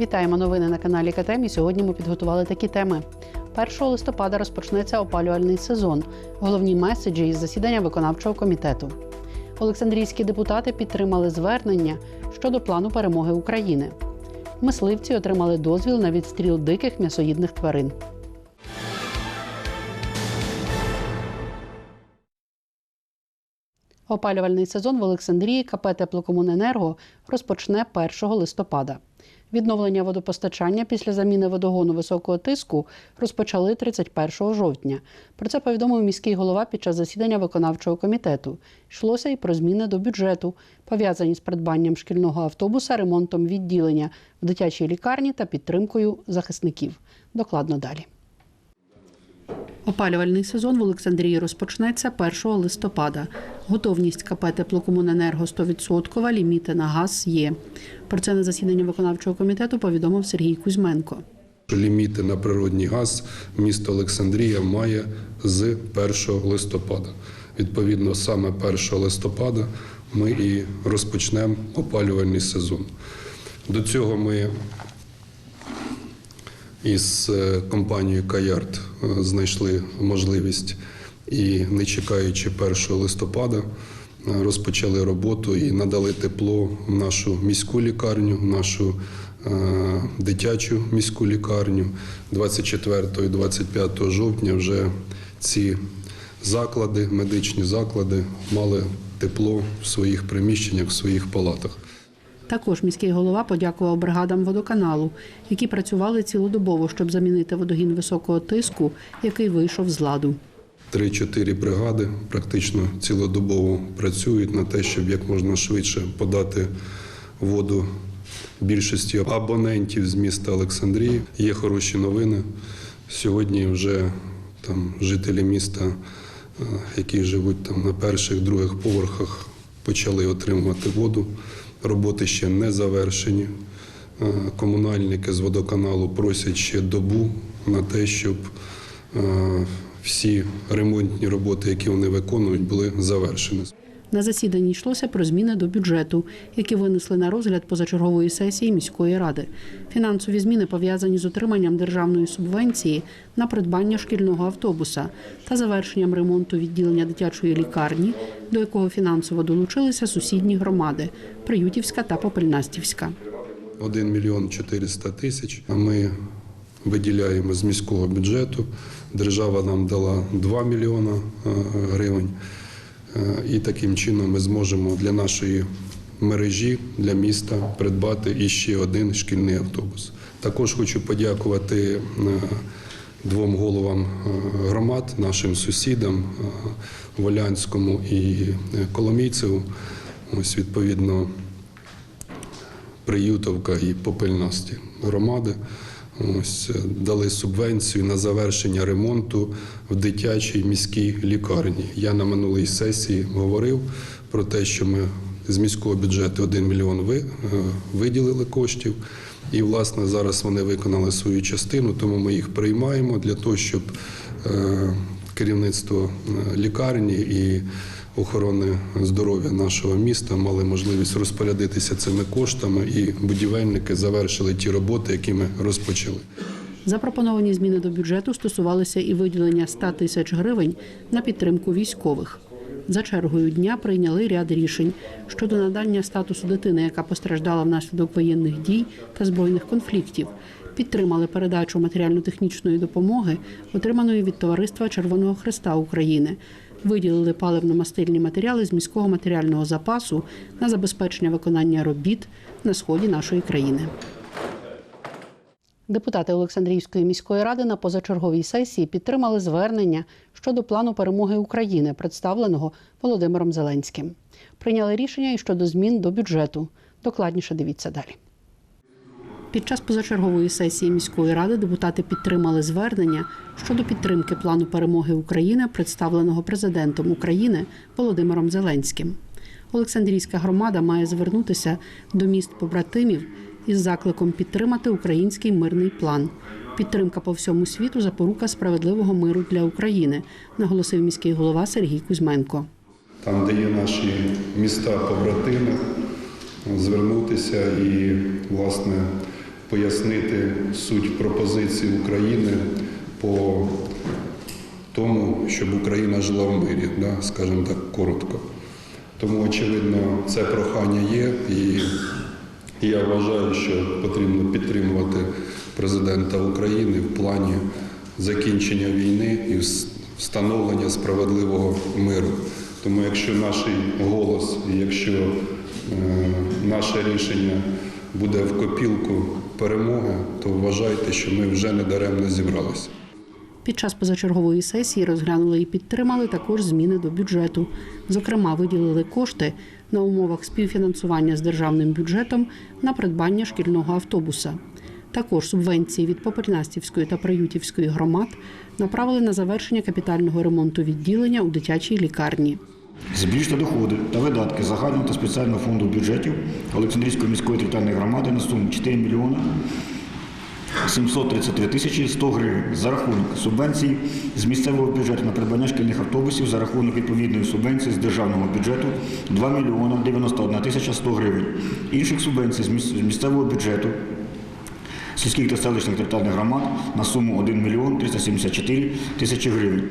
Вітаємо новини на каналі КТМ. І сьогодні ми підготували такі теми. 1 листопада розпочнеться опалювальний сезон. Головні меседжі із засідання виконавчого комітету. Олександрійські депутати підтримали звернення щодо плану перемоги України. Мисливці отримали дозвіл на відстріл диких м'ясоїдних тварин. Опалювальний сезон в Олександрії КП «Теплокомуненерго» розпочне 1 листопада. Відновлення водопостачання після заміни водогону високого тиску розпочали 31 жовтня. Про це повідомив міський голова під час засідання виконавчого комітету. Йшлося і про зміни до бюджету, пов'язані з придбанням шкільного автобуса, ремонтом відділення в дитячій лікарні та підтримкою захисників. Докладно далі. Опалювальний сезон в Олександрії розпочнеться 1 листопада. Готовність КП «Теплокомуненерго» 100%, ліміти на газ є. Про це на засіданні виконавчого комітету повідомив Сергій Кузьменко. Ліміти на природній газ місто Олександрія має з 1 листопада. Відповідно, саме 1 листопада ми і розпочнемо опалювальний сезон. До цього ми із е, компанією Каярд е, знайшли можливість і, не чекаючи 1 листопада, е, розпочали роботу і надали тепло в нашу міську лікарню, в нашу е, дитячу міську лікарню. 24 і 25 жовтня вже ці заклади, медичні заклади мали тепло в своїх приміщеннях, в своїх палатах. Також міський голова подякував бригадам водоканалу, які працювали цілодобово, щоб замінити водогін високого тиску, який вийшов з ладу. Три-чотири бригади практично цілодобово працюють на те, щоб як можна швидше подати воду більшості абонентів з міста Олександрії. Є хороші новини. Сьогодні вже там жителі міста, е, які живуть там на перших, других поверхах, почали отримувати воду. Роботи ще не завершені. Е, Комунальники з водоканалу просять ще добу на те, щоб е, всі ремонтні роботи, які вони виконують, були завершені. На засіданні йшлося про зміни до бюджету, які винесли на розгляд позачергової сесії міської ради. Фінансові зміни пов'язані з отриманням державної субвенції на придбання шкільного автобуса та завершенням ремонту відділення дитячої лікарні, до якого фінансово долучилися сусідні громади Приютівська та Попельнастівська. 1 мільйон 400 тисяч. Ми виділяємо з міського бюджету. Держава нам дала 2 мільйона е, гривень. Е, І таким чином ми зможемо для нашої мережі, для міста придбати іще один шкільний автобус. Також хочу подякувати е, двом головам громад, нашим сусідам Волянському і Коломійцеву. Ось відповідно Приютовка і Попельності громади. Ось е, дали субвенцію на завершення ремонту в дитячій міській лікарні. Я на минулій сесії говорив про те, що ми з міського бюджету 1 мільйон е, виділили коштів. І, власне, зараз вони виконали свою частину, тому ми їх приймаємо для того, щоб е, керівництво лікарні і охорони здоров'я нашого міста мали можливість розпорядитися цими коштами, і будівельники завершили ті роботи, які ми розпочали. Запропоновані зміни до бюджету стосувалися і виділення 100 тисяч гривень на підтримку військових. За чергою дня прийняли ряд рішень щодо надання статусу дитини, яка постраждала внаслідок воєнних дій та збройних конфліктів. Підтримали передачу матеріально-технічної допомоги, отриманої від Товариства Червоного Христа України. Виділили паливно-мастильні матеріали з міського матеріального запасу на забезпечення виконання робіт на сході нашої країни. Депутати Олександрійської міської ради на позачерговій сесії підтримали звернення щодо плану перемоги України, представленого Володимиром Зеленським. Прийняли рішення і щодо змін до бюджету. Докладніше дивіться далі. Під час позачергової сесії міської ради депутати підтримали звернення щодо підтримки плану перемоги України, представленого президентом України Володимиром Зеленським. Олександрійська громада має звернутися до міст побратимів із закликом підтримати український мирний план. Підтримка по всьому світу запорука справедливого миру для України, наголосив міський голова Сергій Кузьменко. Там, де є наші міста побратими, звернутися і, власне, пояснити суть пропозиції України по тому, щоб Україна жила в мирі, да, скажімо так, коротко. Тому, очевидно, це прохання є, і я вважаю, що потрібно підтримувати президента України в плані закінчення війни і встановлення справедливого миру. Тому, якщо наш голос, якщо е, наше рішення буде в копілку перемоги, то вважайте, що ми вже не даремно зібралися. Під час позачергової сесії розглянули і підтримали також зміни до бюджету. Зокрема, виділили кошти на умовах співфінансування з державним бюджетом на придбання шкільного автобуса. Також субвенції від Попельнастівської та Приютівської громад направили на завершення капітального ремонту відділення у дитячій лікарні. Збільшити доходи та видатки загального та спеціального фонду бюджетів Олександрійської міської територіальної громади на суму 4 мільйона 733 тисячі 100 гривень за рахунок субвенцій з місцевого бюджету на придбання шкільних автобусів за рахунок відповідної субвенції з державного бюджету 2 мільйона 91 тисяча 100 гривень. Інших субвенцій з місцевого бюджету сільських та селищних територіальних громад на суму 1 мільйон 374 тисячі гривень.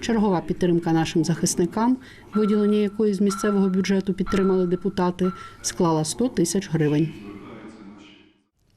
Чергова підтримка нашим захисникам, виділення якої з місцевого бюджету підтримали депутати, склала 100 тисяч гривень.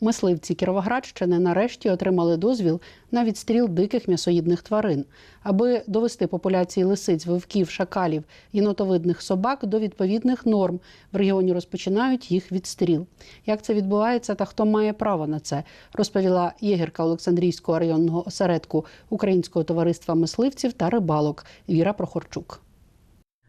Мисливці Кіровоградщини нарешті отримали дозвіл на відстріл диких м'ясоїдних тварин, аби довести популяції лисиць, вовків, шакалів, єнотовидних собак до відповідних норм. В регіоні розпочинають їх відстріл. Як це відбувається та хто має право на це, розповіла єгерка Олександрійського районного осередку Українського товариства мисливців та рибалок Віра Прохорчук.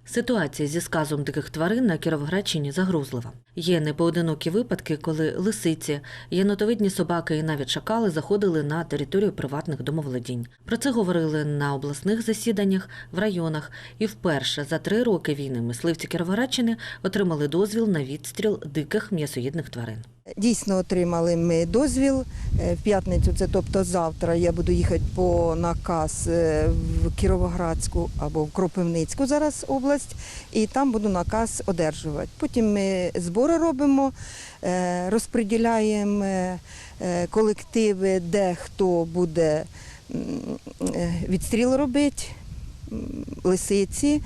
Ситуація зі сказом диких тварин на Кіровоградщині загрозлива. Є непоодинокі випадки, коли лисиці, єнотовидні собаки і навіть шакали заходили на територію приватних домовладінь. Про це говорили на обласних засіданнях, в районах. І вперше за три роки війни мисливці Кіровоградщини отримали дозвіл на відстріл диких м'ясоїдних тварин. Дійсно отримали ми дозвіл. Е, В п'ятницю, це тобто завтра, я буду їхати по наказ е, в Кіровоградську або в Кропивницьку зараз область, і там буду наказ одержувати. Потім ми збори робимо, е, розподіляємо колективи, де хто буде відстріл робити, лисиці.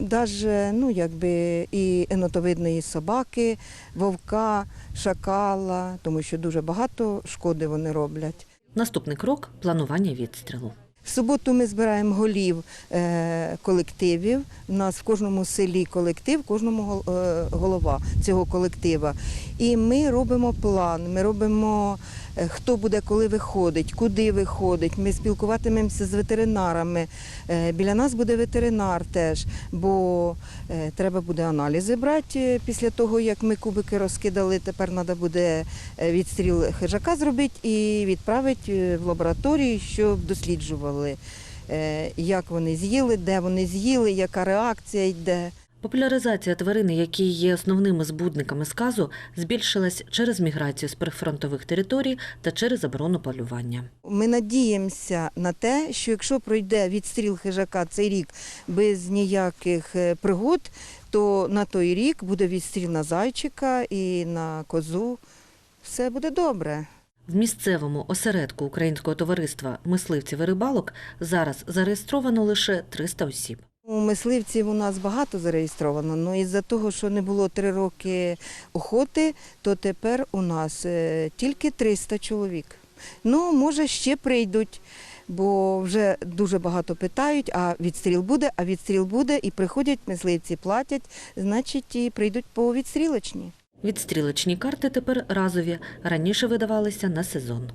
Даже ну, якби і енотовидної собаки, вовка, шакала, тому що дуже багато шкоди вони роблять. Наступний крок планування відстрілу. В суботу ми збираємо голів е, колективів. У нас в кожному селі колектив, в кожному е, голова цього колектива. І ми робимо план, ми робимо, е, хто буде коли виходить, куди виходить. Ми спілкуватимемося з ветеринарами. Біля нас буде ветеринар теж, бо треба буде аналізи брати після того, як ми кубики розкидали. Тепер треба буде відстріл хижака зробити і відправити в лабораторію, щоб досліджували, е, як вони з'їли, де вони з'їли, яка реакція йде. Популяризація тварин, які є основними збудниками сказу, збільшилась через міграцію з прифронтових територій та через заборону полювання. Ми надіємося на те, що якщо пройде відстріл хижака цей рік без ніяких е, пригод, то на той рік буде відстріл на зайчика і на козу. Все буде добре. В місцевому осередку Українського товариства мисливців і рибалок зараз зареєстровано лише 300 осіб. У мисливців у нас багато зареєстровано, але із-за того, що не було три роки охоти, то тепер у нас е, тільки 300 чоловік. Ну, може, ще прийдуть, бо вже дуже багато питають, а відстріл буде, а відстріл буде, і приходять мисливці, платять, значить, і прийдуть по відстрілочні. Відстрілочні карти тепер разові, раніше видавалися на сезон.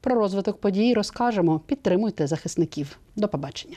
Про розвиток подій розкажемо. Підтримуйте захисників. До побачення.